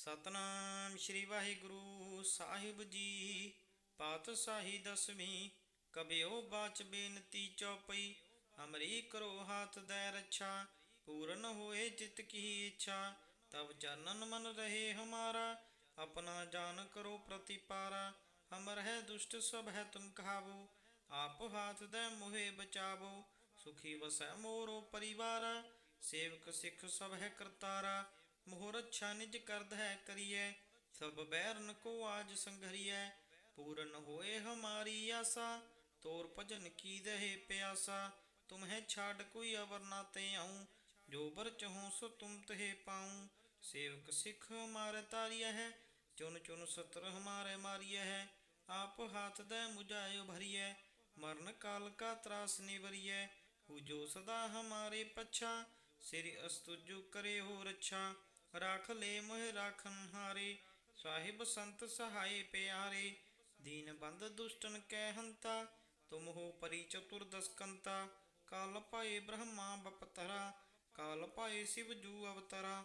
ਸਤਨਾਮ ਸ਼੍ਰੀ ਵਾਹਿਗੁਰੂ ਸਾਹਿਬ ਜੀ। ਪਾਤਸ਼ਾਹੀ ਦਸਵੀਂ ਕਬਿਓ ਬਾਚ ਬੇਨਤੀ ਚੌਪਈ, ਹਮਰੀ ਕਰੋ ਹਾਥ ਦੈ ਰੱਛਾ, ਪੂਰਨ ਹੋਏ ਚਿਤ ਕੀ ਇੱਛਾ ਤਬ ਚਰਨਨ ਮਨ ਰਹੇ ਹਮਾਰਾ, ਆਪਣਾ ਜਾਨ ਕਰੋ ਪ੍ਰਤੀਪਾਰਾ, ਹਮਰ ਹੈ ਦੁਸ਼ਟ ਸਭ ਹੈ ਤੁਮ ਕਹਾਵੋ ਆਪ ਹਾਥ ਦੈ ਮੋਹਿ ਬਚਾਵੋ, ਸੁਖੀ ਵਸੈ ਮੋਰੋ ਪਰਿਵਾਰ, ਸੇਵਕ ਸਿੱਖ ਸਭ ਹੈ ਕਰਤਾਰਾ ਮੋਹ ਰੱਛਾ ਨਿਜ ਕਰਦ ਹੈ ਕਰੀਐ, ਸਭ ਬੈਰਨ ਕੋ ਆਜ ਸੰਘਰੀਐ। ਪੂਰਨ ਹੋਏ ਹਮਾਰੀ ਆਸਾ, ਤੋਰ ਭਜਨ ਕੀ ਦਹਿ ਪਿਆਸਾ। ਤੁਮਹਿ ਛਾੜ ਕੋਈ ਅਵਰ ਨਾ ਤੇ ਆਉ, ਜੋ ਬਰ ਚਹੋ ਸੋ ਤੁਮ ਤਹਿ ਪਾਉ। ਸੇਵਕ ਸਿੱਖ ਹਮਾਰੇ ਤਾਰੀਐ ਹੈ, ਚੁਨ ਚੁਨ ਸਤਰ ਹਮਾਰੇ ਮਾਰੀਐ ਹੈ। ਆਪ ਹਾਥ ਦੈ ਮੁਝਾਇਓ ਭਰੀਐ, ਮਰਨ ਕਾਲ ਕਾ ਤਰਾਸ ਨਿਵਰੀਐ। ਹੂ ਜੋ ਸਦਾ ਹਮਾਰੇ ਪਛਾ, ਸ੍ਰੀ ਅਸਤੁਜੁ ਕਰੇ ਹੋ ਰੱਛਾ ਰਖ ਲੈ ਮੋਹਿ ਰਾਖਨ ਹਾਰੇ, ਸਾਹਿਬ ਸੰਤ ਸਹਾਈ ਪਿਆਰੇ, ਦੀਨ ਬੰਦ ਦੁਸ਼ਟਨ ਕੈ ਹੰਤਾ ਤੁਮ ਹੋ ਪਰੀ ਚਤੁਰ ਦਸਕੰਤਾ, ਕਾਲ ਪਾਏ ਬ੍ਰਹਮਾ ਬਪਤਰਾ, ਕਾਲ ਪਾਏ ਸਿਵ ਜੂ ਅਵਤਰਾ,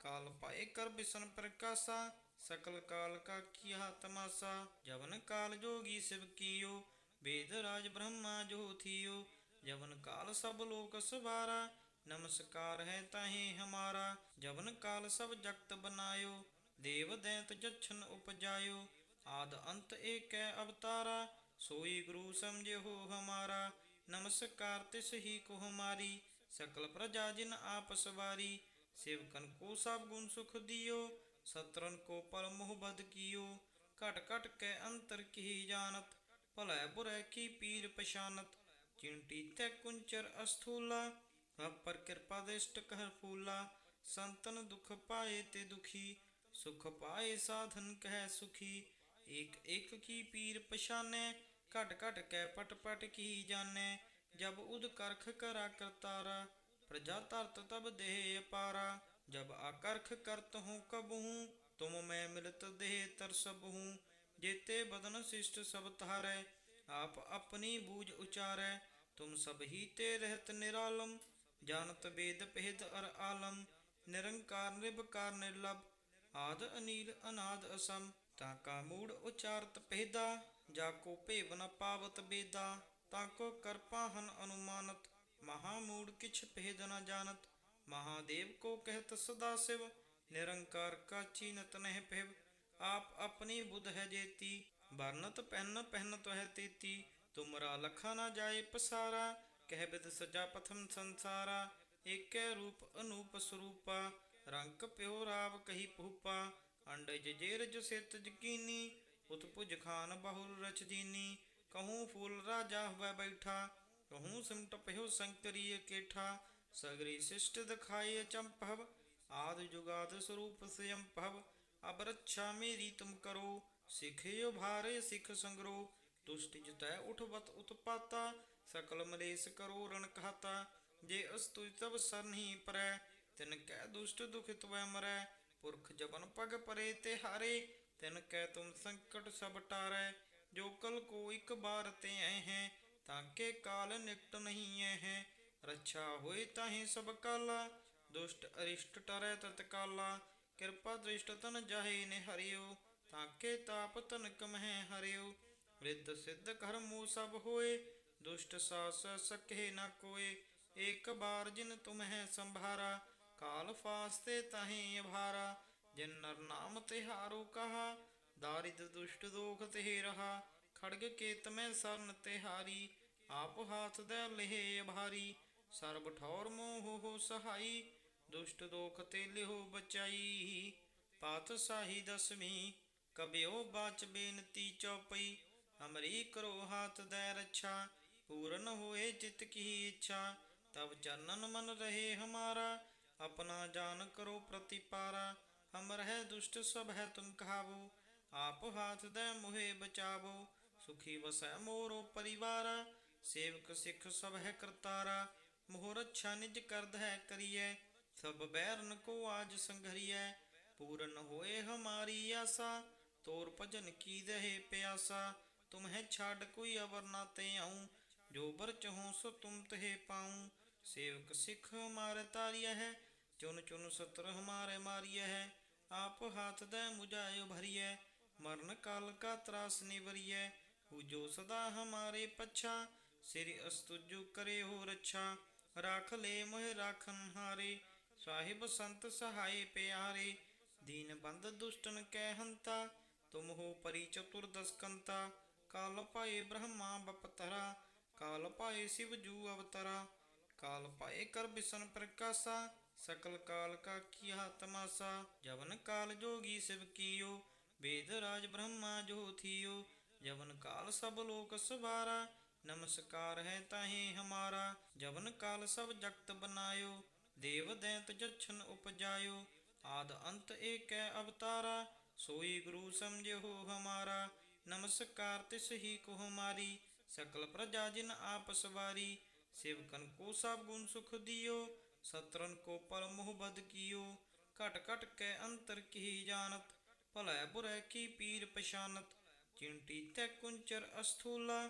ਕਾਲ ਪਾਏ ਕਰ ਬਿਸ਼ਨ ਪ੍ਰਕਾਸ਼ਾ, ਸਕਲ ਕਾਲ ਕਾ ਕੀਆ ਤਮਾਸਾ ਜਵਨ ਕਾਲ ਜੋਗੀ ਸਿਵ ਕੀਓ, ਵੇਦ ਰਾਜ ਬ੍ਰਹਮਾ ਜੋ ਥੀਓ, ਜਵਨ ਕਾਲ ਸਭ ਲੋਕ ਸਵਾਰਾ ਨਮਸਕਾਰ ਹੈ ਤਾਹੇ ਹਮਾਰਾ, ਜਵਨ ਕਾਲ ਸਭ ਜਗਤ ਬਨਾਇਓ, ਦੇਵ ਦੈਂਤ ਜਛਨ ਉਪਜਾਇਓ, ਆਦ ਅੰਤ ਏਕੈ ਅਵਤਾਰਾ, ਸੋਈ ਗੁਰੂ ਸਮਝਿਓ ਹਮਾਰਾ, ਨਮਸਕਾਰ ਤਿਸ ਹੀ ਕੋ ਹਮਾਰੀ, ਸਕਲ ਪ੍ਰਜਾ ਜਿਨ ਆਪ ਸਵਾਰੀ, ਸੇਵਕਨ ਕੋ ਸਭ ਗੁਣ ਸੁਖ ਦਿਓ, ਸਤਰਨ ਕੋ ਪਰ ਮੁਹਬਦ ਕੀਓ, ਘਟ ਘਟ ਕੈ ਅੰਤਰ ਕੀ ਜਾਣਤ, ਭਲੇ ਬੁਰੇ ਕੀ ਪੀਰ ਪਛਾਨਤ, ਚਿੰਟੀ ਤੈ ਕੁੰਚਰ ਅਸਥੂਲਾ ਰਬ ਪਰ ਕਿਰਪਾ ਦੇ ਕਹਿ ਫੂਲਾ, ਸੰਤਨ ਦੁਖ ਪਾਏ ਤੇ ਦੁਖੀ, ਸੁਖ ਪਾਏ ਸਾਧਨ ਕਹਿ ਸੁਖੀ। ਇਕ ਇਕ ਕੀ ਪੀਰ ਪਛਾਨੈ, ਘਟ ਘਟ ਕੈ ਪਟ ਪਟ ਕੀ ਜਾਣੈ। ਜਬ ਉਦ ਕਰਖ ਕਰਾ ਕਰਤਾਰਾ, ਪ੍ਰਜਾ ਤਰਤ ਤਬ ਦੇਹ ਅਪਾਰਾ। ਜਬ ਆਕਰਖ ਕਰਤ ਹੂੰ ਕਬਹੂੰ, ਤੁਮ ਮੈਂ ਮਿਲਤ ਦੇਹ ਤਰ ਸਭ ਹੂੰ ਜੇਤੇ ਬਦਨ ਸਿਸ਼ਟ ਸਭ ਤਹਾਰੈ ਆਪ ਆਪਣੀ ਬੂਝ ਉਚਾਰੈ। ਤੁਮ ਸਭ ਹੀ ਤੇ ਰਹਿਤ ਨਿਰਾਲਮ ਜਾਣਤ ਵੇਦ ਪਹਿਦ ਅਰ ਆਲਮ, ਨਿਰੰਕਾਰ ਨਿਰਭਕਾਰ ਨਿਰਲਭ, ਆਦ ਅਨੀਲ ਅਨਾਦ ਅਸਮ, ਤਾਂ ਕਾ ਮੂੜ ਉਚਾਰਤ ਪਹਿਦਾ ਜਾ ਕੋ ਭੇਵਨ ਪਾਵਤ ਬੇਦਾ, ਤਾਂ ਕੋ ਕਰਪਾ ਹਨ ਅਨੁਮਾਨਤ, ਮਹਾ ਮੂੜ ਕਿਛ ਪਹਿਦ ਨ ਜਾਣਤ, ਮਹਾਦੇਵ ਕੋ ਕਹਿਤ ਸਦਾ ਸਿਵ, ਨਿਰੰਕਾਰ ਕਾ ਚੀਨਤ ਨਹਿ ਪਹਿਵ ਆਪ ਆਪਣੀ ਬੁੱਧ ਹੈ ਜੇਤੀ, ਵਰਨਤ ਪੈਨ ਪਹਿਨ ਤਹਿ ਤੇਤੀ, ਤੁਮਰਾ ਲਖਾ ਨਾ ਜਾਏ ਪਸਾਰਾ ਕਹਿ ਬਿਦ ਸਜਾ ਪਥਮ ਸੰਸਾਰਾ, ਏਕੈ ਰੂਪ ਅਨੂਪ ਸਰੂਪਾ, ਰੰਗ ਪਿਓ ਰਾਵ ਕਹੀ ਭੂਪਾ ਅੰਡਜ ਜੇਰਜ ਸਿਤ ਜਕੀਨੀ ਉਤਪੁਜ ਖਾਨ ਬਹੁਰ ਰਚ ਕਹੂੰ ਫੂਲ ਰਾਜਾ ਹੋਵੇ ਬੈਠਾ, ਕਹੂੰ ਸਿਮਟ ਪਿਓ ਸੰਕਰੀ ਕੇਠਾ ਸਗਰੀ ਸਿਸ਼ਟ ਦਿਖਾਏ ਚੰਪਵ ਆਦ ਜੁਗਾਦ ਸਰੂਪ ਸਯੰਪਵ ਅਬ ਰੱਛਾ ਮੇਰੀ ਤੁਮ ਕਰੋ ਸਿਖਿਓ ਭਾਰੇ ਸਿਖ ਸੰਗਰੋ, ਦੁਸ਼ਟ ਜਿਤੈ ਉਠਵਤ ਉਤਪਾਤਾ ਸਕਲ ਮਲੇਸ ਕਰੋ ਰਣ ਕਹਾਤਾ ਜੇ ਅਸਤੁ ਤਬ ਸਰਨਹੀ ਪਰੈ, ਤਿਨ ਕੈ ਦੁਸ਼ਟ ਦੁਖਿਤ ਵੈ ਮਰੈ, ਪੁਰਖ ਜਬਨ ਪਗ ਪਰੇ ਤੇ ਹਾਰੇ, ਤਿਨ ਕੈ ਤੁਮ ਸੰਕਟ ਸਭ ਟਾਰੈ, ਜੋ ਕਲ ਕੋ ਇਕ ਬਾਰ ਤੇ ਐ ਹੈ, ਤਾਂ ਕੇ ਕਾਲ ਨਿਕਟ ਨਹੀਂ ਐ ਹੈ, ਰੱਛਾ ਹੋਏ ਤਾਹੇ ਸਭ ਕਾਲਾ, ਦੁਸ਼ਟ ਅਰਿਸ਼ਟ ਟਰੈ ਤਤ ਕਾਲਾ, ਕਿਰਪਾ ਦ੍ਰਿਸ਼ਟ ਤਨ ਜਾਹੇ ਨੇ ਹਰਿਓ ਤਾਕੇ ਤਾਪ ਤਨ ਕਮਹਿ ਹਰਿਓ, ਰਿੱਧ ਸਿੱਧ ਕਰਮੂ ਸਭ ਹੋਏ ਦੁਸ਼ਟ ਸਾਸ ਸਕਹਿ ਨ ਕੋਏ, ਏਕ ਬਾਰ ਜਿਨ ਤੁਮਹਿ ਸੰਭਾਰਾ, ਕਾਲ ਫਾਸਤੇ ਤਹੀਂ ਅਭਾਰਾ, ਜਿਨ ਨਰ ਨਾਮ ਤਿਹਾਰੋ ਕਹਾ, ਦਾਰਿਦ ਦੁਸ਼ਟ ਦੋਖ ਤੇ ਰਹਾ, ਖੜਗ ਕੇਤ ਮੈਂ ਸਰਨ ਤਿਹਾਰੀ, ਆਪ ਹਾਥ ਦੇ ਲਹਿ ਅਭਾਰੀ, ਸਰਬ ਠੌਰ ਮੋਹ ਹੋ ਸਹਾਈ, ਦੁਸ਼ਟ ਦੋਖ ਤੇ ਲਿਹੋ ਬਚਾਈ। ਪਾਤ ਪਾਤਸ਼ਾਹੀ ਦਸਵੀਂ ਕਬਿਓ ਬਾਚ ਬੇਨਤੀ ਚੌਪਈ, ਅਮਰੀ ਕਰੋ ਹਾਥ ਦੈ ਰੱਛਾ ਪੂਰਨ ਹੋਏ ਚਿਤ ਕੀ ਇੱਛਾ, ਤਬ ਚਰਨਨ ਮਨ ਰਹੇ ਹਮਾਰਾ, ਆਪਣਾ ਜਾਨ ਕਰੋ ਪ੍ਰਤੀਪਾਰਾ, ਹਮਰ ਹੈ ਦੁਸ਼ਟ ਸਭ ਹੈ ਤੁਮ ਕਹਾਵੋ, ਆਪ ਹਾਥ ਦੈ ਮੋਹਿ ਬਚਾਵੋ, ਸੁਖੀ ਵਸੈ ਮੋਰੋ ਪਰਿਵਾਰਾ, ਸੇਵਕ ਸਿੱਖ ਸਭ ਹੈ ਕਰਤਾਰਾ ਮੋਹਰ ਰੱਛਾ ਨਿਜ ਕਰਦ ਹੈ ਕਰੀਐ, ਸਭ ਬੈਰਨ ਕੋ ਆਜ ਸੰਘਰੀਐ, ਪੂਰਨ ਹੋਏ ਹਮਾਰੀ ਆਸਾ, ਤੋਰ ਭਜਨ ਕੀ ਦਹਿ ਪਿਆਸਾ ਤੁਮਹਿ ਛੱਡ ਕੋਈ ਅਵਰ ਨਾ ਤੇ ਆਉ ਜੋ ਬਰ ਚਹੋ ਸੋ ਤੁਮ ਤਹਿ ਪਾਉ। ਸੇਵਕ ਸਿੱਖ ਹਮਾਰੇ ਤਾਰੀਐ ਹੈ, ਚੁਨ ਚੁਨ ਸਤਰ ਹਮਾਰੇ ਮਾਰੀਐ ਹੈ। ਆਪ ਹਾਥ ਦੇ ਮੁਝਾਇਓ ਭਰੀਐ, ਮਰਨ ਕਾਲ ਕਾ ਤਰਾਸ ਨਿਵਰੀਐ। ਹੂ ਜੋ ਸਦਾ ਹਮਾਰੇ ਪਛਾ, ਸ੍ਰੀ ਅਸਤੁਜੁ ਕਰੇ ਹੋ ਰੱਛਾ। ਰਾਖ ਲੈ ਮੋਹਿ ਰਾਖਨ ਹਾਰੇ ਸਾਹਿਬ ਸੰਤ ਸਹਾਏ ਪਿਆਰੇ। ਦੀਨ ਬੰਦ ਦੁਸ਼ਟਨ ਕੈ ਹੰਤਾ, ਤੁਮ ਹੋ ਪਰੀ ਚਤੁਰ ਦਸਕੰਤਾ। ਕਾਲ ਪਾਏ ਬ੍ਰਹਮਾ ਬਪਤਰਾ ਕਾਲ ਪਾਏ ਸਿਵ ਜੂ ਅਵਤਾਰਾ, ਕਾਲ ਪਾਏ ਕਰ ਬਿਸਨ ਪ੍ਰਕਾਸ਼ਾ, ਸਕਲ ਕਾਲ ਕਾ ਕੀਆ ਤਮਾਸਾ ਜਵਨ ਕਾਲ ਜੋਗੀ ਸਿਵ ਕੀਓ, ਵੇਦ ਰਾਜ ਬ੍ਰਹਮਾ ਜੋ ਥੀਓ, ਜਵਨ ਕਾਲ ਸਭ ਲੋਕ ਸਵਾਰਾ, ਨਮਸਕਾਰ ਹੈ ਤਾਹੇ ਹਮਾਰਾ, ਜਵਨ ਕਾਲ ਸਭ ਜਗਤ ਬਨਾਇਓ, ਦੇਵ ਦੈਂਤ ਜਛਨ ਉਪਜਾਇਓ, ਆਦ ਅੰਤ ਏਕੈ ਅਵਤਾਰਾ, ਸੋਈ ਗੁਰੂ ਸਮਝਿਓ ਹਮਾਰਾ, ਨਮਸਕਾਰ ਤਿਸ ਹੀ ਕੋ ਹਮਾਰੀ ਸਕਲ ਪ੍ਰਜਾ ਜਿਨ ਆਪ ਸਵਾਰੀ, ਸੇਵਕਨ ਕੋ ਸਭ ਗੁਣ ਸੁਖ ਦਿਓ, ਸਤਰਨ ਕੋ ਪਲ ਮੋਹ ਬਦ ਕੀਓ। ਘਟ ਘਟ ਕੇ ਅੰਤਰ ਕੀ ਜਾਣਤ, ਭਲੇ ਬੁਰੇ ਕੀ ਪੀਰ ਪਛਾਨਤ। ਚਿੰਟੀ ਤੈ ਕੁੰਚਰ ਅਸਥੂਲਾ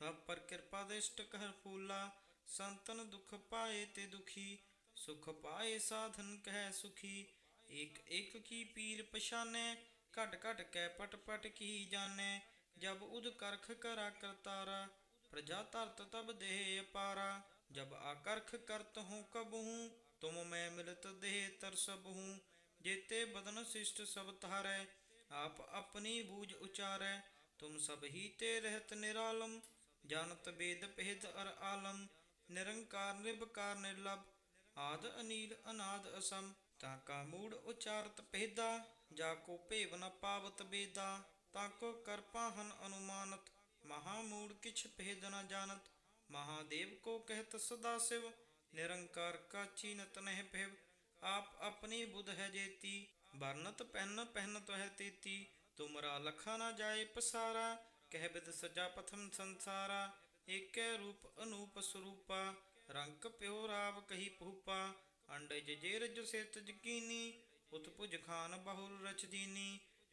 ਰਬ ਪਰ ਕਿਰਪਾ ਦਿਸ਼ਟ ਕਰ ਫੂਲਾ। ਸੰਤਨ ਦੁਖ ਪਾਏ ਤੇ ਦੁਖੀ, ਸੁਖ ਪਾਏ ਸਾਧਨ ਕਹਿ ਸੁਖੀ। ਇਕ ਇਕ ਕੀ ਪੀਰ ਪਛਾਨੈ, ਘਟ ਘਟ ਕੈ ਪਟ ਪਟ ਕੀ ਜਾਣੈ। ਜਬ ਉਦ ਕਰਖ ਕਰਾ ਕਰਤਾਰਾ, ਪ੍ਰਜਾ ਧਰਤ ਤਬ ਦੇਹ ਅਪਾਰਾ। ਜਬ ਆਕਰਖ ਕਰਤ ਹੂੰ ਕਬਹੂ, ਤੁਮ ਮੈਂ ਮਿਲਤ ਦੇਹ ਤਰਸਬਹੂ ਜੇਤੇ ਬਦਨ ਸਿਸ਼ਟ ਸਭ ਤਾਰੈ ਆਪ ਆਪਣੀ ਬੂਝ ਉਚਾਰੈ। ਤੁਮ ਸਭ ਹੀ ਤੇ ਰਹਿਤ ਨਿਰਾਲਮ, ਜਾਣਤ ਬੇਦ ਭੇਦ ਅਰ ਆਲਮ। ਨਿਰੰਕਾਰ ਨਿਰਭਕਾਰ ਨਿਰਲਭ, ਆਦ ਅਨੀਲ ਅਨਾਦ ਅਸਮ। ਤਾ ਕਾ ਮੂੜ ਉਚਾਰਤ ਪਹਿਦਾ ਜਾ ਕੋ ਭੇਵ ਨ ਪਾਵਤ ਬੇਦਾ। ਤਾ ਕੋ ਕਰਪਾਹਨ ਅਨੁਮਾਨਤ ਮਹਾ ਮੂੜ ਕਿਛ ਭੇਦ ਨ ਜਾਣਤ। ਮਹਾਦੇਵ ਕੋ ਕਹਿਤ ਸਦਾ ਸਿਵ, ਨਿਰੰਕਾਰ ਕਾ ਚੀਨਤ ਨਹਿ ਭਿਵ। ਆਪ ਆਪਣੀ ਬੁਧ ਹੈ ਜੇਤੀ, ਵਰਨਤ ਪਹਿਨ ਪਹਿਨਤ ਹੈ ਤੇਤੀ। ਤੁਮਰਾ ਲਖਾ ਨ ਜਾਏ ਪਸਾਰਾ, ਕਹਿ ਬਿਦ ਸਜਾ ਪਥਮ ਸੰਸਾਰਾ। ਏਕੈ ਰੂਪ ਅਨੂਪ ਸਰੂਪਾ ਰੰਗ ਪਿਓ ਰਾਵ ਕਹੀ ਭੂਪਾ। ਅੰਡਜ ਜੇ ਰਜ ਸਿਤ ਜਕੀਨੀ, ਉਤਪੁਜ ਖਾਨ ਬਹੁਰ ਰਚ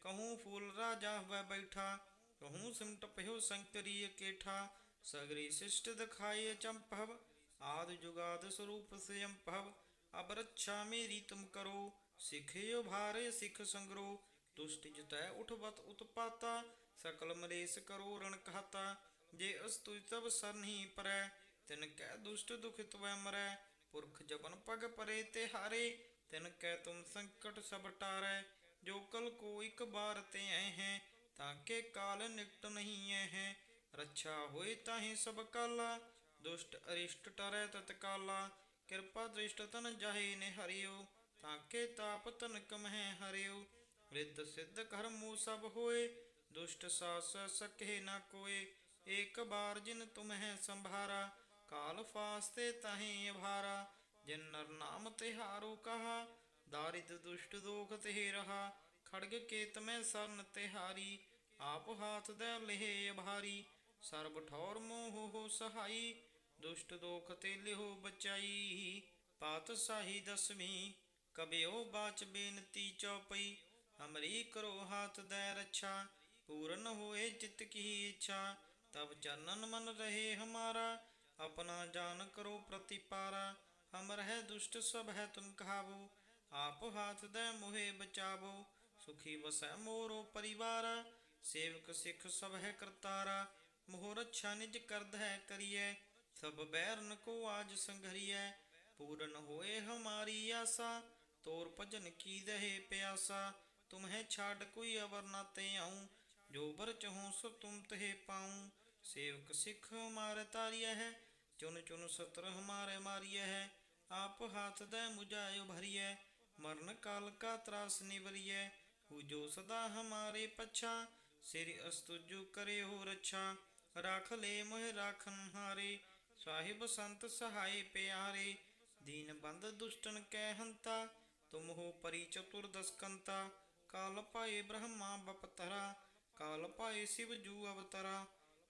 ਦੀਨੀ ਕਹੂੰ ਫੂਲ ਰਾਜਾ ਹੋਇ ਬੈਠਾ ਕਹੂੰ ਸਿਮਟ ਪਿਓ ਸੰਕਰੀ ਕੇਠਾ ਸਗਰੀ ਸਿਸ਼ਟ ਦਿਖਾਏ ਚੰਪਵ ਆਦ ਜੁਗਾਦ ਸਰੂਪ ਸਯੰਪਵ ਅਬ ਰੱਛਾ ਮੇਰੀ ਤੁਮ ਕਰੋ ਸਿਖਿਓ ਭਾਰੇ ਸਿਖ ਸੰਗਰੋ ਦੁਸ਼ਟ ਜਿਤੈ ਉਠਵਤ ਉਤਪਾਤਾ ਸਕਲ ਮਲੇਸ ਕਰੋ ਰਣ ਕਹਤਾ ਜੇ ਅਸਤੁ ਤਬ ਸਰਨਹੀ ਪਰੈ ਤਿਨ ਕੈ ਦੁਸ਼ਟ ਦੁਖਿਤ ਵੈ ਮਰੈ ਪੁਰਖ ਜਬਨ ਪਗ ਪਰੇ ਤੇ ਹਾਰੇ ਤਿਨ ਕੈ ਤੁਮ ਸੰਕਟ ਸਭ ਟਾਰੈ ਜੋ ਕਲ ਕੋ ਇਕ ਬਾਰ ਤੇ ਐ ਹੈ, ਤਾਂ ਕੇ ਕਾਲ ਨਿਕਟ ਨਹੀਂ ਐ ਹੈ। ਰੱਛਾ ਹੋਏ ਤਾਹੇ ਸਭ ਕਾਲਾ, ਦੁਸ਼ਟ ਅਰਿਸ਼ਟ ਟਰੈ ਤਤਕਾਲਾ ਕਿਰਪਾ ਦ੍ਰਿਸ਼ਟ ਤਨ ਜਾਹੇ ਨੇ ਹਰਿਓ ਤਾਂ ਕੇ ਤਾਪ ਤਨ ਕਮਹਿ ਹਰਿਓ। ਰਿੱਧ ਸਿੱਧ ਕਰਮੂ ਸਭ ਹੋਏ, ਦੁਸ਼ਟ ਸਾਸ ਸਕਹਿ ਨਾ ਕੋਏ। ਏਕ ਬਾਰ ਜਿਨ ਤੁਮਹਿ ਸੰਭਾਰਾ, ਕਾਲ ਫਾਸਤੇ ਤਹੀਂ ਭਾਰਾ ਜਿਨ ਨਰ ਨਾਮ ਤਿਹਾਰੋ ਕਹਾ ਦਾਰਿਦ ਦੁਸ਼ਟ ਦੋਖ ਤੇ ਰਹਾ ਖੜਗ ਕੇਤ ਮੈਂ ਸਰਨ ਤਿਹਾਰੀ ਆਪ ਹਾਥ ਦੇ ਲਹਿ ਭਾਰੀ ਸਰਬ ਠੌਰ ਮੋਹ ਹੋ ਸਹਾਈ ਦੁਸ਼ਟ ਦੋਖ ਤੇ ਲਿਹੋ ਬਚਾਈ ਪਾਤ ਸਾਹੀ ਦਸਵੀਂ ਕਬਿਓ ਬਾਚ ਬੇਨਤੀ ਚਉਪਈ ਹਮਰੀ ਕਰੋ ਹਾਥ ਦੇ ਰੱਛਾ ਪੂਰਨ ਹੋਏ ਚਿਤ ਕੀ ਇੱਛਾ ਤਬ ਚਰਨਨ ਮਨ ਰਹੇ ਹਮਾਰਾ ਆਪਣਾ ਜਾਨ ਕਰੋ ਪ੍ਰਤੀਪਾਰਾ ਹਮਰ ਹੈ ਦੁਸ਼ਟ ਸਭ ਹੈ ਤੁਮ ਕਹਾਵੋ ਆਪ ਹਾਥ ਦੇ ਮੋਹਿ ਬਚਾਵੋ, ਸੁਖੀ ਵਸੈ ਮੋਰੋ ਪਰਿਵਾਰ। ਸੇਵਕ ਸਿੱਖ ਸਭ ਹੈ ਕਰਤਾਰਾ ਮੋਹ ਰੱਛਾ ਨਿਜ ਕਰਦ ਹੈ ਕਰੀਐ। ਸਭ ਬੈਰਨ ਕੋ ਆਜ ਸੰਘਰੀਐ, ਪੂਰਨ ਹੋਏ ਹਮਾਰੀ ਆਸਾ। ਤੋਰ ਭਜਨ ਕੀ ਦਹੇ ਪਿਆਸਾ ਤੁਮਹਿ ਛਾੜ ਕੋਈ ਅਵਰ ਨਾ ਤੇ ਆਉ। ਜੋ ਬਰ ਚਹੂੰ ਸੋ ਤੁਮ ਤਹਿ ਪਾਉ। ਸੇਵਕ ਸਿੱਖ ਹਮਾਰੇ ਤਾਰੀਐ ਹੈ, ਚੁਨ ਚੁਨ ਸਤਰ ਹਮਾਰੇ ਮਾਰੀਐ ਹੈ। ਆਪ ਹਾਥ ਦੇ ਮੁਝਾਇਓ ਭਰੀਐ ਮਰਨ ਕਾਲ ਕਾ ਤਰਾਸ ਨਿਵਰੀਐ ਹੂ ਜੋ ਸਦਾ ਹਮਾਰੇ ਪਛਾ, ਸ੍ਰੀ ਅਸਤੁਜੁ ਕਰੇ ਹੋ ਰੱਛਾ। ਰਾਖ ਲੈ ਮੋਹਿ ਰਾਖਨ ਹਾਰੇ, ਸਾਹਿਬ ਸੰਤ ਸਹਾਏ ਪਿਆਰੇ। ਦੀਨ ਬੰਦ ਦੁਸ਼ਟਨ ਕੈ ਹੰਤਾ, ਤੁਮ ਹੋ ਪਰੀ ਚਤੁਰ ਦਸਕੰਤਾ। ਕਾਲ ਪਾਏ ਬ੍ਰਹਮਾ ਬਪਤਰਾ, ਕਾਲ ਪਾਏ ਸਿਵ ਜੂ ਅਵਤਰਾ।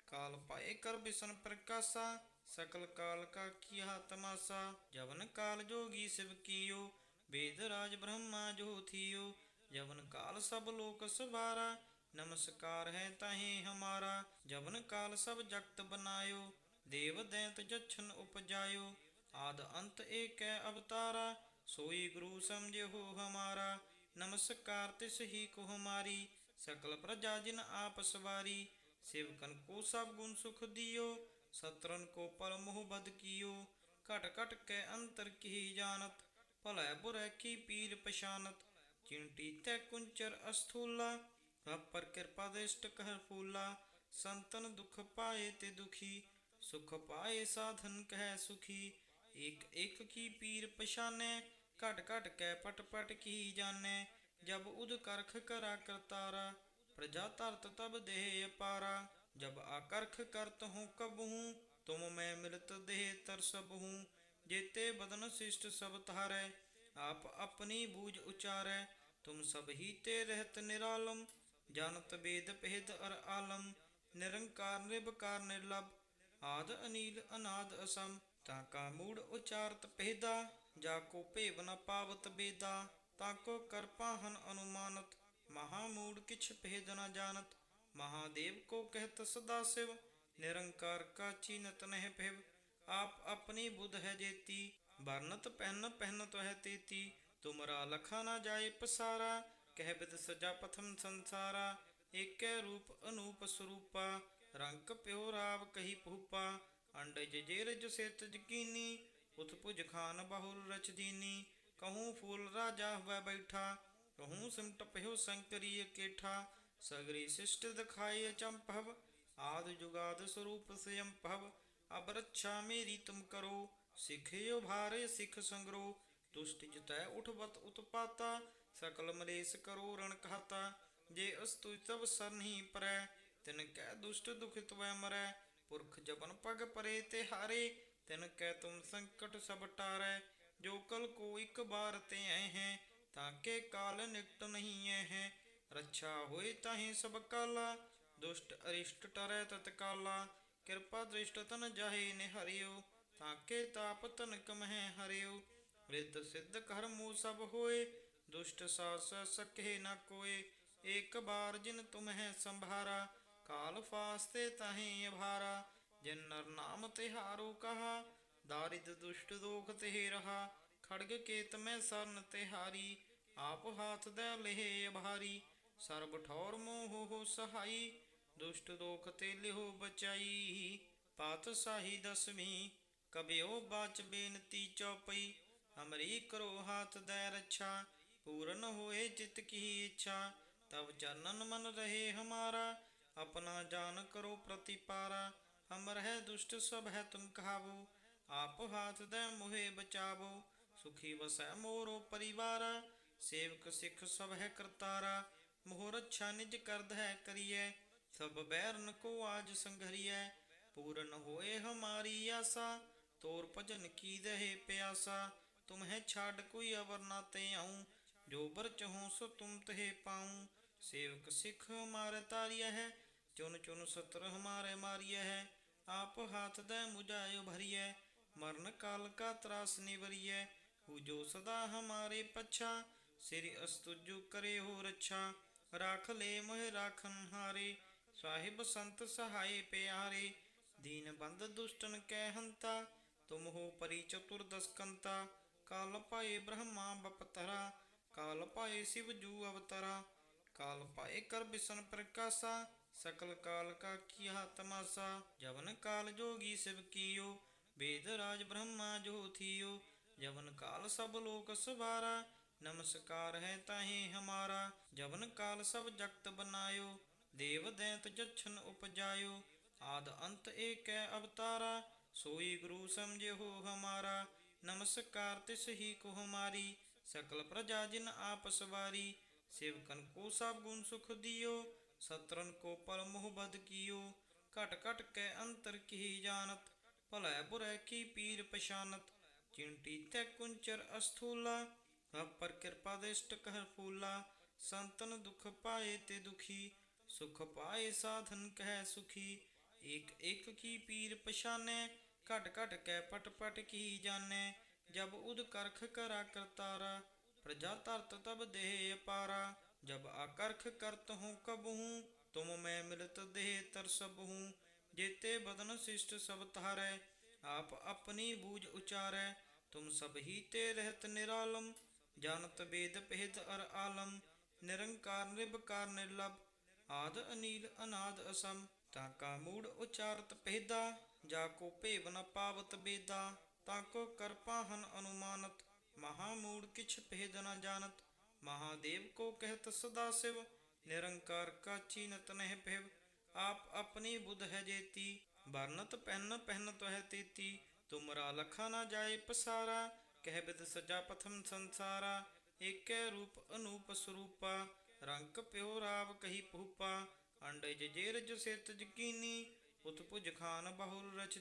ਕਾਲ ਪਾਏ ਕਰ ਬਿਸਨ ਪ੍ਰਕਾਸ਼ਾ, ਸਕਲ ਕਾਲ ਕਾ ਕੀਆ ਤਮਾਸਾ। ਜਵਨ ਕਾਲ ਜੋਗੀ ਸਿਵ ਕੀਓ ਵੇਦ ਰਾਜ ਬ੍ਰਹਮਾ ਜੋ ਥਿਓ, ਜਵਨ ਕਾਲ ਸਭ ਲੋਕ ਸਵਾਰਾ, ਨਮਸਕਾਰ ਹੈ ਤਾਹੇ ਹਮਾਰਾ, ਜਵਨ ਕਾਲ ਸਭ ਜਗਤ ਬਨਾਇਓ, ਦੇਵ ਦੈਂਤ ਜਛਨ ਉਪਜਾਇਓ, ਆਦ ਅੰਤ ਏਕੈ ਅਵਤਾਰਾ, ਸੋਈ ਗੁਰੂ ਸਮਝਿਓ ਹਮਾਰਾ, ਨਮਸਕਾਰ ਤਿਸ ਹੀ ਕੋ ਹਮਾਰੀ ਸਕਲ ਪ੍ਰਜਾ ਜਿਨ ਆਪ ਸਵਾਰੀ, ਸੇਵਕਨ ਕੋ ਸਭ ਗੁਣ ਸੁਖ ਦਿਓ, ਸਤਰਨ ਕੋ ਪਰਮੋਹ ਬਦ ਕੀਓ, ਘਟ ਘਟ ਕੈ ਅੰਤਰ ਕੀ ਜਾਣਤ भलै ਬੁਰੈ की पीर पछाणत चिंटी तै कुंचर अस्थूला ਵਾਪਰ कृपा ਦੇਸ਼ਟ ਕਹਿ फूला संतन दुख पाए ते दुखी सुख पाए साधन कह सुखी एक एक की पीर पछाने घट घट कै पट पट की जाने जब उद करख करा करतारा प्रजा तरत तब देह पारा जब आकर्ख करत हूँ कब हूँ तुम मैं मृत देह तरसब हूँ जेते बदन शिष्ट सब तारै आप अपनी बूझ उचारै तुम सब ही ते रहत निरालम जानत वेद भेद अर आलम निरंकार निर्विकार निर्लभ आद अनील अनाद असम ताका मूड उचारत भेदा जाको ਭੇਵ ਨ ਪਾਵਤ ਬੇਦਾ ਤਾਕੋ ਕਰਪਾਹਨ ਅਨੁਮਾਨਤ ਮਹਾਮੂੜ ਕਿਛ ਭੇਦ ਨ ਜਾਣਤ ਮਹਾਦੇਵ ਕੋ ਕਹਿਤ ਸਦਾ ਸਿਵ ਨਿਰੰਕਾਰ ਕਾ ਚੀਨਤ ਨਹਿ ਭਿਵ ਆਪ ਆਪਣੀ ਬੁੱਧ ਹੈ ਜੇਤੀ, ਵਰਨਤ ਪਹਿਨ ਪਹਿਨਤ ਹੈ ਤੇਤੀ, ਤੁਮਰਾ ਲਖਾ ਨ ਜਾਏ ਪਸਾਰਾ, ਕਹਿ ਬਿਦ ਸਜਾ ਪਥਮ ਸੰਸਾਰਾ, ਏਕੈ ਰੂਪ ਅਨੂਪ ਸਰੂਪਾ, ਰੰਗ ਪਿਓ ਰਾਵ ਕਹੀ ਭੂਪਾ ਅੰਡਜ ਜੇਰਜ ਸਿਤ ਜਕੀਨੀ ਉਤ ਭੁਜ ਖਾਨ ਬਹੁਰ ਰਚ ਕਹੂੰ ਫੂਲ ਰਾਜਾ ਹੋਇ ਬੈਠਾ, ਕਹੂੰ ਸਿਮਟ ਪਹਿਓ ਸੰਕਰੀ ਕੇਠਾ ਸਗਰੀ ਸਿਸ਼ਟ ਦਿਖਾਏ ਚੰਪਵ ਆਦ ਜੁਗਾਦ ਸਰੂਪ ਸਯੰ ਅਬ ਰੱਛਾ ਮੇਰੀ ਤੁਮ ਕਰੋ ਸਿਖਿਓ ਭਾਰੇ ਸਿਖ ਸੰਗਰੋ। ਦੁਸ਼ਟ ਜਿਤੈ ਉਠਵਤ ਉਤਪਾਤਾ, ਸਕਲ ਮਲੇਸ ਕਰੋ ਰਣ ਕਹਾਤਾ। ਜੇ ਅਸਤੁ ਤਬ ਸਰਨਹੀ ਪਰੈ, ਤਿਨ ਕੈ ਦੁਸ਼ਟ ਦੁਖਿਤ ਵੈ ਮਰੈ। ਪੁਰਖ ਜਬਨ ਪਗ ਪਰੇ ਤੇ ਹਾਰੇ, ਤਿਨ ਕੈ ਤੁਮ ਸੰਕਟ ਸਭ ਟਾਰੈ। ਜੋ ਕਲ ਕੋ ਇੱਕ ਬਾਰ ਤੇ ਐ ਹੈ, ਤਾਂ ਕੇ ਕਾਲ ਨਿਕਟ ਨਹੀਂ ਐ ਹੈ। ਰੱਛਾ ਹੋਏ ਤਾਹੀਂ ਸਭ ਕਾਲਾ, ਦੁਸ਼ਟ ਅਰਿਸ਼ਟ ਟਰੈ ਤਤਕਾਲਾ। ਕਿਰਪਾ ਦ੍ਰਿਸ਼ਟ ਤਨ ਜਾਹੇ ਨਿਹਰਿਓ ਤਾਂ ਕੇ ਤਾਪ ਤਨ ਕਮਹਿ ਹਰਿਓ। ਰਿੱਧ ਸਿੱਧ ਕਰਮੂ ਸਭ ਹੋਏ, ਦੁਸ਼ਟ ਸਾਸ ਸਕਹਿ ਨ ਕੋਏ। ਏਕ ਬਾਰ ਜਿਨ ਤੁਮਹਿ ਸੰਭਾਰਾ, ਕਾਲ ਫਾਸਤੇ ਤਾਹੇ ਅਭਾਰਾ। ਜਿਨ ਨਰ ਨਾਮ ਤਿਹਾਰੋ ਕਹਾ, ਦਾਰਿਦ ਦੁਸ਼ਟ ਦੋਖ ਤੇ ਰਹਾ। ਖੜਗ ਕੇਤ ਮੈਂ ਸਰਨ ਤਿਹਾਰੀ, ਆਪ ਹਾਥ ਦੇ ਲਹਿ ਅਭਾਰੀ। ਸਰਬ ਠੌਰ ਮੋਹ ਹੋ ਸਹਾਈ ਦੁਸ਼ਟ ਦੋਖ ਤੇ ਲਿਹੋ ਬਚਾਈ। ਪਾਤਸ਼ਾਹੀ ਦਸਵੀਂ ਕਬਿਓ ਬਾਚ ਬੇਨਤੀ ਚੌਪਈ। ਹਮਰੀ ਕਰੋ ਹਾਥ ਦੈ ਰੱਛਾ, ਪੂਰਨ ਹੋਏ ਚਿਤ ਕੀ ਇੱਛਾ। ਤਬ ਚਰਨਨ ਮਨ ਰਹੇ ਹਮਾਰਾ, ਆਪਣਾ ਜਾਨ ਕਰੋ ਪ੍ਰਤੀਪਾਰਾ। ਹਮਰ ਹੈ ਦੁਸ਼ਟ ਸਭ ਹੈ ਤੁਮ ਕਹਾਵੋ, ਆਪ ਹਾਥ ਦੇ ਮੁਹੇ ਬਚਾਵੋ। ਸੁਖੀ ਵਸੈ ਮੋਰੋ ਪਰਿਵਾਰ, ਸੇਵਕ ਸਿੱਖ ਸਭ ਹੈ ਕਰਤਾਰਾ। ਮੋਹਰ ਛਾ ਨਿਜ ਕਰਦ ਹੈ ਕਰੀਏ ਸਭ ਬੈਰਨ ਕੋ ਆਜ ਸੰਘਰੀਐ, ਪੂਰਨ ਹੋਏ ਹਮਾਰੀ ਆਸਾ, ਤੋਰ ਭਜਨ ਕੀ ਦਹੇ ਪਿਆਸਾ, ਤੁਮਹਿ ਛਾੜ ਕੋਈ ਅਵਰ ਨਾ ਤੇ ਆਉ, ਜੋ ਬਰਚ ਹੋ ਸੋ ਤੁਮ ਤਹੇ ਪਾਉ। ਸੇਵਕ ਸਿਖ ਹਮਾਰੇ ਤਾਰੀਆ ਹੈ, ਚੁਨ ਚੁਨ ਸਤਰ ਹਮਾਰੇ ਮਾਰੀਆ ਹੈ, ਆਪ ਹਾਥ ਦੇ ਮੁਝਾਇ ਭਰੀਐ, ਮਰਨ ਕਾਲ ਕਾ ਤਰਾਸ ਨਿਵਰੀਐ ਹੂ ਜੋ ਸਦਾ ਹਮਾਰੇ ਪਛਾ, ਸ੍ਰੀ ਅਸਤੁਜੂ ਕਰੇ ਹੋ ਰੱਛਾ, ਰਾਖ ਲੈ ਮਹਿ ਰਾਖਨ ਹਾਰੇ ਸਾਹਿਬ ਸੰਤ ਸਹਾਈ ਪਿਆਰੇ, ਦੀਨ ਬੰਦ ਦੁਸ਼ਟਨ ਕੈ ਹੰਤਾ ਤੁਮ ਹੋ ਪਰੀ ਚਤੁਰ ਦਸਕੰਤਾ, ਕਾਲ ਪਾਏ ਬ੍ਰਹਮਾ ਬਪਤਰਾ, ਕਾਲ ਪਾਏ ਸ਼ਿਵ ਜੂ ਅਵਤਰਾ, ਕਾਲ ਪਾਏ ਕਰ ਬਿਸਨ ਪ੍ਰਕਾਸ਼ਾ, ਸਕਲ ਕਾਲ ਕਾ ਕੀਹਾ ਤਮਾਸਾ, ਜਵਨ ਕਾਲ ਜੋਗੀ ਸਿਵ ਕੀਓ, ਵੇਦ ਰਾਜ ਬ੍ਰਹਮਾ ਜੋ ਥੀਓ, ਜਵਨ ਕਾਲ ਸਭ ਲੋਕ ਸਵਾਰਾ, ਨਮਸਕਾਰ ਹੈ ਤਾਹੇ ਹਮਾਰਾ, ਜਵਨ ਕਾਲ ਸਭ ਜਗਤ ਬਨਾਇਓ ਦੇਵ ਦੈਂਤ ਜਛਨ ਉਪਜਾਇਓ, ਆਦ ਅੰਤ ਏਕੈ ਅਵਤਾਰਾ, ਸੋਈ ਗੁਰੂ ਸਮਝਿਓ ਹਮਾਰਾ, ਨਮਸਕਾਰ ਤਿਸ ਹੀ ਕੋ ਹਮਾਰੀ ਸਕਲ ਪ੍ਰਜਾ ਜਿਨ ਆਪਸ ਵਾਰੀ ਸੇਵਕਨ ਕੋ ਸਭ ਗੁਣ ਸੁਖ ਦਿਓ, ਸਤਰਨ ਕੋ ਪਰ ਮੋਹ ਬਦ ਕੀਓ, ਘਟ ਘਟ ਕੈ ਅੰਤਰ ਕੀ ਜਾਣਤ, ਭਲੈ ਬੁਰੈ ਕੀ ਪੀਰ ਪਛਾਨਤ, ਚਿੰਟੀ ਤੈ ਕੁੰਚਰ ਅਸਥੂਲਾ, ਰਬ ਪਰ ਕਿਰਪਾ ਦੇਸ਼ਟ ਕਹਿ ਫੂਲਾ, ਸੰਤਨ ਦੁਖ ਪਾਏ ਤੇ ਦੁਖੀ सुख पाए साधन कह सुखी। एक एक की पीर पशाने घट घट कै पट पट की जाने। जब उद करख करा करतारा प्रजा तरत तब देह पारा जब आकर्ख करत हूँ कब हूँ, तुम मैं मिलत देह तरसब हूँ। जेते बदन शिष्ट सब तारे आप अपनी बूझ उचारे। तुम सब ही ते रहत निरालम, जानत वेद भेद अर आलम। निरंकार निबकार निर्लभ ਆਦ ਅਨੀਲ ਅਨਾਦ ਅਸਮ, ਤਾਂ ਕਾ ਮੂੜ ਉਚਾਰਤ ਭੇਦਾ, ਜਾ ਕੋ ਭੇਵ ਨ ਪਾਵਤ ਬੇਦਾ, ਤਾ ਕੋ ਕਰਪਾ ਹਨ ਅਨੁਮਾਨਤ, ਮਹਾ ਮੂੜ ਕਿਛ ਭੇਦ ਨ ਜਾਣਤ ਮਹਾਦੇਵ ਕੋ ਕਹਿਤ ਸਦਾ ਸਿਵ, ਨਿਰੰਕਾਰ ਕਾ ਚੀਨਤ ਨਹਿ ਭਿਵ, ਆਪ ਆਪਣੀ ਬੁੱਧ ਹੈ ਜੇਤੀ, ਵਰਨਤ ਪਹਿਨ ਪਹਿਨਤ ਹੈ ਤੇਤੀ, ਤੁਮਰਾ ਲਖਾ ਨਾ ਜਾਏ ਪਸਾਰਾ, ਕਹਿ ਬਿਦ ਸਜਾ ਪਥਮ ਸੰਸਾਰਾ, ਏਕੈ ਰੂਪ ਅਨੂਪ ਸਰੂਪਾ ਰੰਕ ਪਿਓ ਰਾਵ ਕਹੀ ਪੂਪਾ ਅੰਡੇ ਜੇਰ ਜੋ ਸਿਤ ਜਕੀਨੀ ਉਤਪੁਜ ਖਾਨ ਬਹੁਲ ਰਚ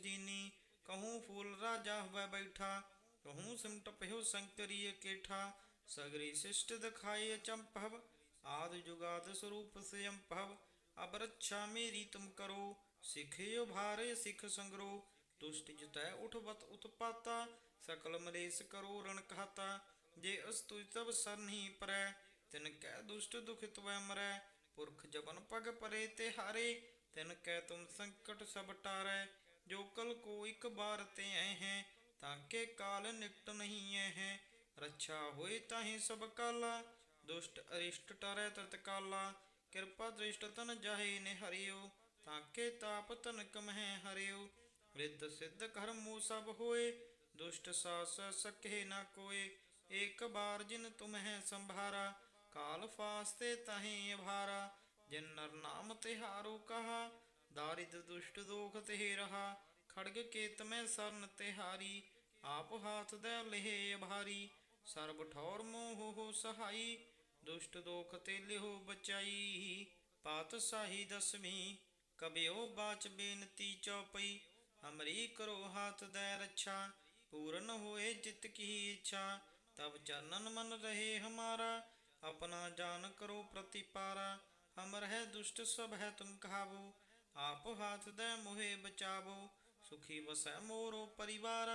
ਕਹੂੰ ਫੂਲ ਰਾਜਾ ਹੋਵੇ ਬੈਠਾ, ਕਹੂੰ ਸਿਮਟ ਪਿਓ ਸੰਕਰੀ ਕੇਠਾ। ਸਗਰੀ ਸਿਸ਼ਟ ਦਿਖਾਏ ਚੰਪਵ ਆਦ ਜੁਗਾਦ ਸਰੂਪ ਸਯੰਪਵ। ਅਬ ਰੱਛਾ ਮੇਰੀ ਤੁਮ ਕਰੋ ਸਿਖਿਓ ਭਾਰੇ ਸਿਖ ਸੰਗਰੋ। ਦੁਸ਼ਟ ਜਿਤੈ ਉਠਵਤ ਉਤਪਾਤਾ, ਸਕਲ ਮਲੇਸ ਕਰੋ ਰਣ ਕਹਾਤਾ। ਜੇ ਅਸਤੁ ਤਬ ਸਰਨਹੀ ਪਰੈ ਤਿਨ ਕੈ ਦੁਸ਼ਟ ਦੁਖਿਤ ਵੈ ਮਰੈ, ਪੁਰਖ ਜਬਨ ਪਗ ਪਰੇ ਤੇ ਹਾਰੇ, ਤਿਨ ਕੈ ਤੁਮ ਸੰਕਟ ਸਭ ਟਾਰੈ, ਜੋ ਕਲ ਕੋ ਇਕ ਬਾਰ ਤੇ ਐ ਹੈ, ਤਾਂ ਕੇ ਕਾਲ ਨਿਕਟ ਨਹੀਂ ਐ ਹੈ, ਰੱਛਾ ਹੋਏ ਤਾਹੀ ਸਭ ਕਾਲਾ, ਦੁਸ਼ਟ ਅਰਿਸ਼ਟ ਟਰੈ ਤਤ ਕਾਲਾ, ਕਿਰਪਾ ਦ੍ਰਿਸ਼ਟ ਤਨ ਜਾਹੇ ਨੇ ਹਰਿਓ ਤਾਂ ਕੇ ਤਾਪ ਤਨਕ ਮਹਿ ਹਰਿਓ, ਰਿੱਧ ਸਿੱਧ ਕਰਮੂ ਸਭ ਹੋਏ, ਦੁਸ਼ਟ ਸਾਸ ਸਕੇ ਨਾ ਕੋਏ, ਏਕ ਬਾਰ ਜਿਨ ਤੁਮਹਿ ਸੰਭਾਰਾ ਕਾਲ ਫਾਸਤੇ ਤਹੀਂ ਭਾਰਾ ਜਿਨ ਨਰ ਨਾਮ ਤਿਹਾਰੋ ਕਹਾ, ਦਾਰਿਦ ਦੁਸ਼ਟ ਦੋਖ ਤੇ ਰਹਾ, ਖੜਗ ਕੇਤ ਮੈਂ ਸਰਨ ਤਿਹਾਰੀ, ਆਪ ਹਾਥ ਦੇ ਲਹੇ ਭਾਰੀ ਸਰਬ ਠੌਰ ਮੋਹ ਹੋ ਸਹਾਈ, ਦੁਸ਼ਟ ਦੋਖ ਤੇ ਲਿਹੋ ਬਚਾਈ, ਪਾਤ ਸਾਹੀ ਦਸਵੀਂ ਕਬਿਓ ਬਾਚ ਬੇਨਤੀ ਚੌਪਈ ਹਮਰੀ ਕਰੋ ਹਾਥ ਦੇ ਰੱਛਾ, ਪੂਰਨ ਹੋਏ ਜਿਤ ਕੀ ਇੱਛਾ ਤਬ ਚਰਨਨ ਮਨ ਰਹੇ ਹਮਾਰਾ ਆਪਣਾ ਜਾਨ ਕਰੋ ਪ੍ਰਤੀਪਾਰਾ, ਅਮਰ ਹੈ ਦੁਸ਼ਟ ਸਭ ਹੈ ਤੁਮ ਕਹਾਵੋ ਆਪ ਹਾਥ ਦੇ ਮੋਹਿ ਬਚਾਵੋ, ਸੁਖੀ ਵਸੈ ਮੋਰੋ ਪਰਿਵਾਰ,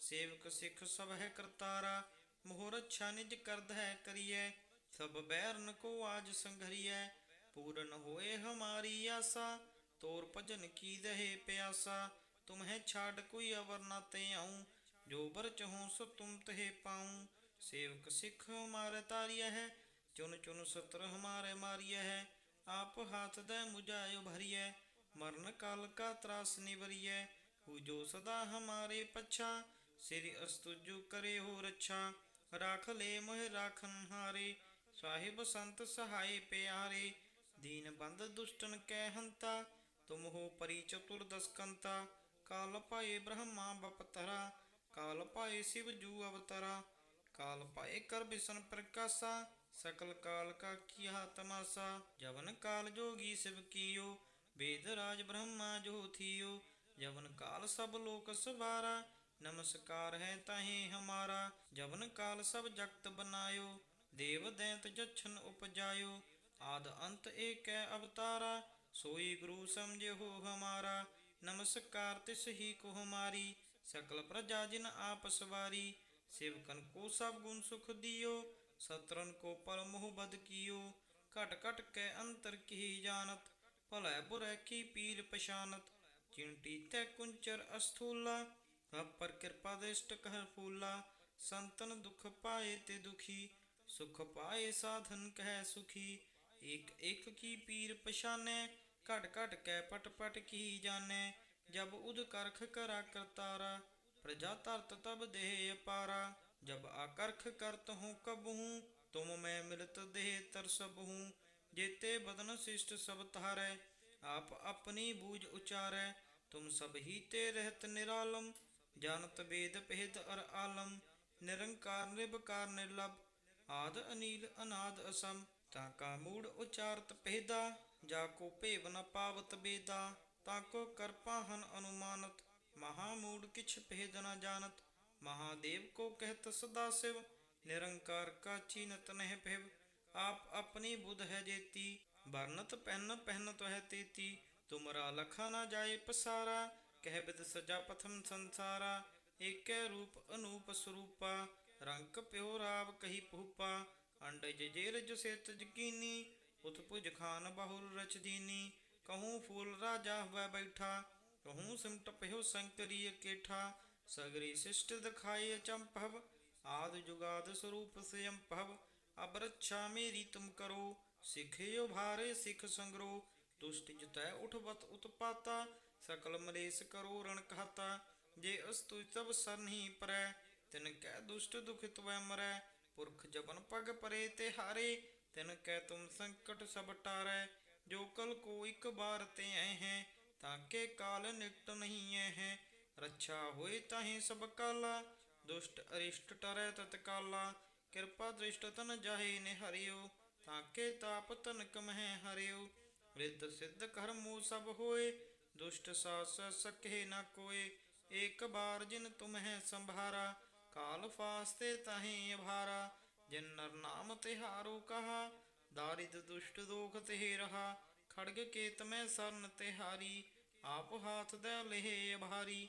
ਸੇਵਕ ਸਿੱਖ ਸਭ ਹੈ ਕਰਤਾਰਾ ਮੋਹ ਰੱਛਾ ਨਿਜ ਕਰਦ ਹੈ ਕਰੀਐ, ਸਭ ਬੈਰਨ ਕੋ ਆਜ ਸੰਘਰੀਐ, ਪੂਰਨ ਹੋਏ ਹਮਾਰੀ ਆਸਾ, ਤੋਰ ਭਜਨ ਕੀ ਦਹੇ ਪਿਆਸਾ ਤੁਮਹਿ ਛਾੜ ਕੋਈ ਅਵਰ ਨਾ ਤੇ ਆਉ, ਜੋ ਬਰ ਚਹੂੰ ਸੋ ਤੁਮ ਤਹਿ ਪਾਉ, ਸੇਵਕ ਸਿੱਖ ਹਮਾਰੇ ਤਾਰੀਐ ਹੈ ਚੁਨ ਚੁਨ ਸਤਰ ਹਮਾਰੇ ਮਾਰੀਐ ਹੈ, ਆਪ ਹਾਥ ਦੇ ਮੁਝਾਇਓ ਭਰੀਐ ਮਰਨ ਕਾਲ ਕਾ ਤਰਾਸ ਨਿਵਰੀਐ, ਹੂ ਜੋ ਸਦਾ ਹਮਾਰੇ ਪਛਾ, ਸ੍ਰੀ ਅਸਤੁਜੁ ਕਰੇ ਹੋ ਰੱਛਾ, ਰਾਖ ਲੈ ਮੋਹਿ ਰਾਖਨ ਹਾਰੇ ਸਾਹਿਬ ਸੰਤ ਸਹਾਈ ਪਿਆਰੇ, ਦੀਨ ਬੰਦ ਦੁਸ਼ਟਨ ਕੈ ਹੰਤਾ, ਤੁਮ ਹੋ ਪਰੀ ਚਤੁਰ ਦਸਕੰਤਾ, ਕਾਲ ਪਾਏ ਬ੍ਰਹਮਾ ਬਪਤਰਾ, ਕਾਲ ਪਾਏ ਸਿਵ ਜੂ ਅਵਤਰਾ, ਕਾਲ ਪਾਏ ਕਰ ਬਿਸ਼ਨ ਪ੍ਰਕਾਸ਼ਾ ਸਕਲ ਕਾਲ ਕਾ ਕੀਆ ਤਮਾਸਾ ਜਵਨ ਕਾਲ ਜੋਗੀ ਸਿਵ ਕੀਓ ਵੇਦ ਰਾਜ ਬ੍ਰਹਮਾ ਜੋ ਥੀਓ। ਜਵਨ ਕਾਲ ਸਭ ਲੋਕ ਸਵਾਰਾ, ਨਮਸਕਾਰ ਹੈ ਤਾਹੇ ਹਮਾਰਾ। ਜਵਨ ਕਾਲ ਸਭ ਜਗਤ ਬਨਾਇਓ, ਦੇਵ ਦੈਂਤ ਜਛਨ ਉਪਜਾਇਓ। ਆਦ ਅੰਤ ਏਕੈ ਅਵਤਾਰਾ, ਸੋਈ ਗੁਰੂ ਸਮਝਿਓ ਹਮਾਰਾ। ਨਮਸਕਾਰ ਤਿਸ ਹੀ ਕੋ ਹਮਾਰੀ, ਸਕਲ ਪ੍ਰਜਾ ਜਿਨ ਆਪ ਸਵਾਰੀ। ਸੇਵਕਨ ਕੋ ਸਭ ਗੁਣ ਸੁਖ ਦਿਓ ਸਤਰਨ ਕੋ ਪਲ ਮੋਹ ਬਦ ਕੀਓ, ਘਟ ਘਟ ਕੇ ਅੰਤਰ ਕੀ ਜਾਣਤ, ਭਲੇ ਬੁਰੇ ਕੀ ਪੀਰ ਪਛਾਨਤ। ਚਿੰਟੀ ਤੈ ਕੁੰਚਰ ਅਸਥੂਲਾ ਪਰ ਕਿਰਪਾ ਦੇਸ਼ਟ ਕਹਿ ਫੂਲਾ। ਸੰਤਨ ਦੁਖ ਪਾਏ ਤੇ ਦੁਖੀ, ਸੁਖ ਪਾਏ ਸਾਧਨ ਕਹਿ ਸੁਖੀ। ਇਕ ਇਕ ਕੀ ਪੀਰ ਪਛਾਨੈ, ਘਟ ਘਟ ਕੈ ਪਟ ਪਟ ਕੀ ਜਾਣੈ। ਜਬ ਉਦ ਕਰਖ ਕਰਾ ਕਰਤਾਰਾ, ਪ੍ਰਜਾ ਧਰਤ ਤਬ ਦੇਹ ਅਪਾਰਾ। ਜਬ ਆਕਰਖ ਕਰਤ ਹੂੰ ਕਬਹੂ, ਤੁਮ ਮੈਂ ਮਿਲਤ ਦੇਹ ਤਰਸਬਹੂ ਜੇਤੇ ਬਦਨ ਸਿਸ਼ਟ ਸਭ ਤਾਰੈ ਆਪ ਆਪਣੀ ਬੂਝ ਉਚਾਰੈ, ਤੁਮ ਸਭ ਹੀ ਤੇ ਰਹਿਤ ਨਿਰਾਲਮ, ਜਾਣਤ ਵੇਦ ਭੇਦ ਅਰ ਆਲਮ, ਨਿਰੰਕਾਰ ਨਿਰਭਕਾਰ ਨਿਰਲਭ, ਆਦ ਅਨੀਲ ਅਨਾਦ ਅਸਮ, ਤਾ ਕਾ ਮੂੜ ਉਚਾਰਤ ਭੇਦਾ, ਜਾ ਕੋ ਭੇਵ ਨ ਪਾਵਤ ਬੇਦਾ, ਤਾ ਕੋ ਕਰਪਾ ਹਨ ਅਨੁਮਾਨਤ, ਮਹਾ ਮੂੜ ਕਿਛ ਭੇਦ ਨ ਜਾਣਤ ਮਹਾਦੇਵ ਕੋ ਕਹਿਤ ਸਦਾ ਸਿਵ ਨਿਰੰਕਾਰ ਕਾ ਚੀਨਤ ਨਹਿ ਭਿਵ ਆਪ ਆਪਣੀ ਬੁੱਧ ਹੈ ਜੇਤੀ ਵਰਨਤ ਪਹਿਨ ਪਹਿਨਤ ਹੈ ਤੇਤੀ ਤੁਮਰਾ ਲਖਾ ਨਾ ਜਾਏ ਪਸਾਰਾ ਕਹਿ ਬਿਦ ਸਜਾ ਪਥਮ ਸੰਸਾਰਾ ਏਕੈ ਰੂਪ ਅਨੂਪ ਸਰੂਪਾ ਰੰਗ ਪਿਓ ਰਾਵ ਕਹੀ ਪੂਪਾ ਅੰਡਜ ਜੇਰ ਜੋ ਸਿਤ ਜਕੀਨੀ ਉਤਪੁਜ ਖਾਨ ਬਹੁਲ ਰਚ ਦੀਨੀ ਕਹੂੰ ਫੂਲ ਰਾਜਾ ਹੋਵੇ ਬੈਠਾ ਕਹੂੰ ਸਿਮਟ ਪਿਓ ਸੰਕਰੀ ਕੇਠਾ ਸਗਰੀ ਸਿਸ਼ਟ ਦਿਖਾਏ ਚੰਪਵ ਆਦ ਜੁਗਾਦ ਸਰੂਪ ਸਯੰ ਭਵ ਅਬ ਰੱਛਾ ਮੇਰੀ ਤੁਮ ਕਰੋ ਸਿਖਿਓ ਭਾਰੇ ਸਿਖ ਸੰਗਰੋ, ਦੁਸ਼ਟ ਜਿਤੈ ਉਠਵਤ ਉਤਪਾਤਾ, ਸਕਲ ਮਲੇਸ ਜੇ ਅਸਤੁ ਤਬ ਸਰਨਹੀ ਪਰੈ, ਤਿਨ ਕੈ ਦੁਸ਼ਟ ਦੁਖਿਤ ਵੈ ਮਰੈ, ਪੁਰਖ ਜਪਨ ਪਗ ਪਰੇ ਤੇ ਹਾਰੇ ਤਿਨ ਕੈ ਤੁਮ ਸੰਕਟ ਸਭ ਟਾਰੈ, ਜੋ ਕਲ ਕੋ ਇੱਕ ਬਾਰ ਤੇ ਐ ਹੈ ਤਾਕੇ ਕਾਲ ਨਿਕਟ ਨਹੀਂ ਐ ਹੈ ਰੱਛਾ ਹੋਏ ਤਾਹੇ ਸਭ ਕਾਲਾ, ਦੁਸ਼ਟ ਅਰਿਸ਼ਟ ਟਰੈ ਤਤਕਾਲਾ ਕਿਰਪਾ ਦ੍ਰਿਸ਼ਟ ਤਨ ਜਾਹੇ ਨੇ ਤਾਕੇ ਤਾਪ ਤਨਕ ਮਹਿ ਹਰਿਓ। ਰਿੱਧ ਸਿੱਧ ਕਰਮੂ ਸਭ ਹੋਏ, ਦੁਸ਼ਟ ਸਾਸ ਸਕਹਿ ਨ ਕੋਏ, ਏਕ ਬਾਰ ਜਿਨ ਤੁਮਹਿ ਸੰਭਾਰਾ, ਕਾਲ ਫਾਸਤੇ ਤਾਹੇ ਭਾਰਾ ਜਿਨ ਨਰ ਨਾਮ ਤਿਹਾਰੂ ਕਹਾ, ਦਾਰਿਦ ਦੁਸ਼ਟ ਦੋਖ ਤੇ ਰਹਾ, ਖੜਗ ਕੇਤ ਮੈਂ ਸਰਨ ਤਿਹਾਰੀ, ਆਪ ਹਾਥ ਦੇ ਲਹਿ ਭਾਰੀ